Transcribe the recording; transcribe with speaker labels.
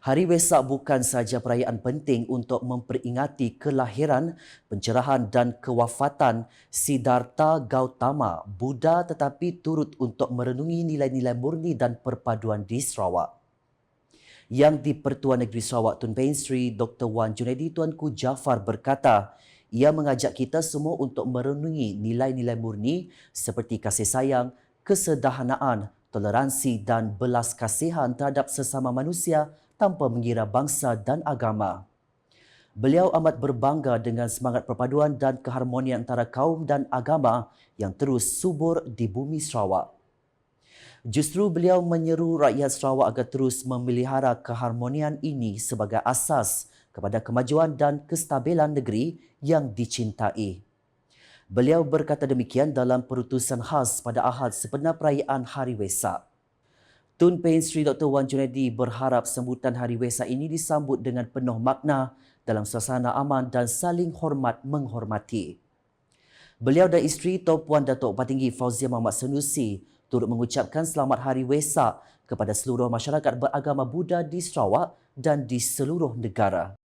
Speaker 1: Hari Wesak bukan sahaja perayaan penting untuk memperingati kelahiran, pencerahan dan kewafatan Siddhartha Gautama, Buddha tetapi turut untuk merenungi nilai-nilai murni dan perpaduan di Sarawak. Yang di Pertuan Negeri Sarawak Tun Pehin Sri Dr. Wan Junaidi Tuanku Jafar berkata, ia mengajak kita semua untuk merenungi nilai-nilai murni seperti kasih sayang, kesederhanaan, toleransi dan belas kasihan terhadap sesama manusia tanpa mengira bangsa dan agama. Beliau amat berbangga dengan semangat perpaduan dan keharmonian antara kaum dan agama yang terus subur di bumi Sarawak. Justru beliau menyeru rakyat Sarawak agar terus memelihara keharmonian ini sebagai asas kepada kemajuan dan kestabilan negeri yang dicintai. Beliau berkata demikian dalam perutusan khas pada Ahad sebenar perayaan Hari Wesak. Tun Pehin Sri Dr. Wan Junaidi berharap sambutan Hari Wesak ini disambut dengan penuh makna dalam suasana aman dan saling hormat menghormati. Beliau dan isteri Tok Puan Datuk Patinggi Fauzia Muhammad Sanusi turut mengucapkan selamat Hari Wesak kepada seluruh masyarakat beragama Buddha di Sarawak dan di seluruh negara.